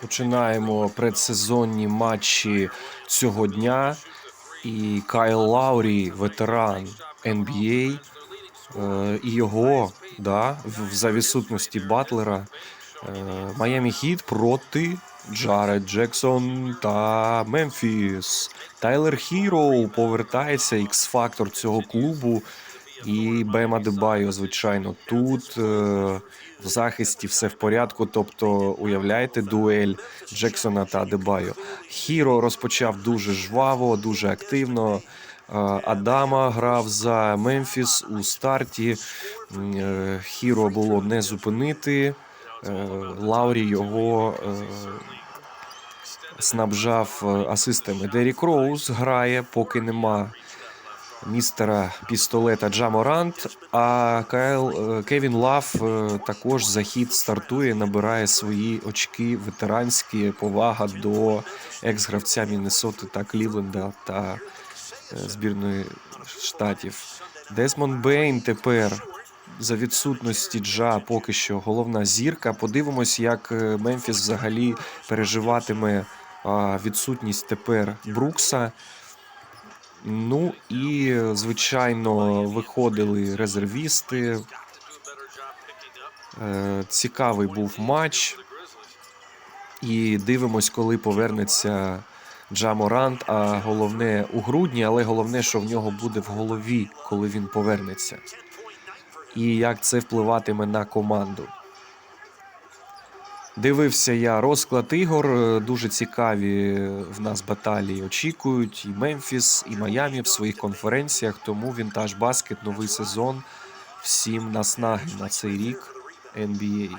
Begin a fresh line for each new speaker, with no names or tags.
Починаємо предсезонні матчі цього дня. І Кайл Лаурі, ветеран NBA, е, і його, да, за відсутності Батлера, Майами Хіт проти Джаред Джексон та Мемфіс. Тайлер Хіроу повертається, ікс-фактор цього клубу. І Бема Дебайо, звичайно, тут е, в захисті все в порядку. Тобто, уявляєте, дуель Джексона та Дебайо. Хіро розпочав дуже жваво, дуже активно. Е, Адама грав за Мемфіс у старті. Е, Хіро було не зупинити. Лаурі його снабжав асистами. Дерік Роуз грає, поки нема містера пістолета Джаморант. А Кайл е, Кевін Лав е, також за хід стартує, набирає свої очки ветеранські, повага до екс-гравця Міннесоти та Клівленда та е, збірної штатів. Десмонд Бейн тепер за відсутності Джа поки що головна зірка. Подивимось, як Мемфіс взагалі переживатиме відсутність тепер Брукса. Ну і звичайно виходили резервісти. Е, Цікавий був матч. І дивимось, коли повернеться Джаморант. А головне у грудні, але головне, що в нього буде в голові, коли він повернеться. І як це впливатиме на команду. Дивився я розклад ігор. е, Дуже цікаві в нас баталії очікують. І Мемфіс, і Майамі в своїх конференціях. Тому Вінтаж Баскет, новий сезон. Всім наснаги на цей рік NBA.